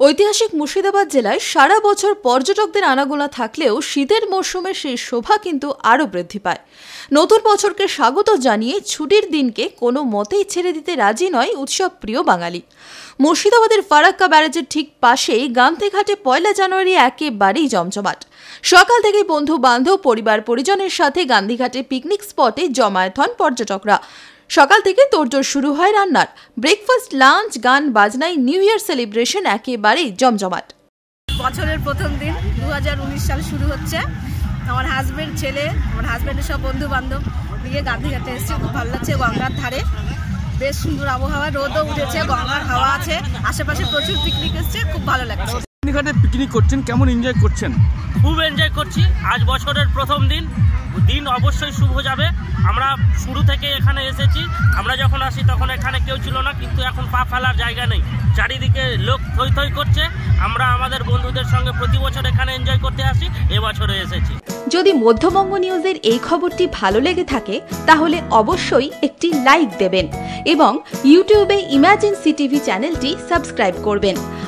ঐতিহাসিক মুর্শিদাবাদ জেলায় সারা বছর পর্যটকদের আনাগোনা থাকলেও শীতের মরশুমে সেই শোভা কিন্তু আরও বৃদ্ধি পায়। নতুন বছরকে স্বাগত জানিয়ে ছুটির দিনকে কোনো মতেই ছেড়ে দিতে রাজি নয় উৎসব প্রিয় বাঙালি। মুর্শিদাবাদের ফারাক্কা ব্যারেজের ঠিক পাশেই গান্তেঘাটে পয়লা জানুয়ারি একেবারেই জমজমাট। সকাল থেকে বন্ধু বান্ধব পরিবার পরিজনের সাথে গান্ধীঘাটে পিকনিক স্পটে জমায়েত হন পর্যটকরা। সকাল থেকে তোড়জোড় শুরু হয় রান্নার। ব্রেকফাস্ট লাঞ্চ গান, বাজনায় নিউ ইয়ার সেলিব্রেশন একেবারেই জমজমাট। বছরের প্রথম দিন দু সাল শুরু হচ্ছে। আমার হাজব্যান্ড ছেলে, আমার হাজব্যান্ডের সব বন্ধু বান্ধব নিয়ে গান্ধীঘাটে এসেছে। খুব ভালো লাগছে গঙ্গার ধারে। বেশ সুন্দর আবহাওয়া, রোদও উঠেছে, গঙ্গার হাওয়া আছে। আশেপাশে প্রচুর পিকনিক এসছে, খুব ভালো লাগছে। ঘাটে পিকনিক করছেন কেমন এনজয় করছেন? খুব এনজয় করছি। আজ বছরের প্রথম দিন। দিন অবশ্যই শুভ যাবে। আমরা শুরু থেকে এখানে এসেছি। আমরা যখন আসি তখন এখানে কেউ ছিল না কিন্তু এখন পা ফেলার জায়গা নেই। চারিদিকে লোক থই থই করছে। আমরা আমাদের বন্ধুদের সঙ্গে প্রতি বছর এখানে এনজয় করতে আসি। এবছরে এসেছি। যদি মধ্যবঙ্গ নিউজের এই খবরটি ভালো লেগে থাকে তাহলে অবশ্যই একটি লাইক দেবেন এবং ইউটিউবে ইমাজিন সিটিভি চ্যানেলটি সাবস্ক্রাইব করবেন।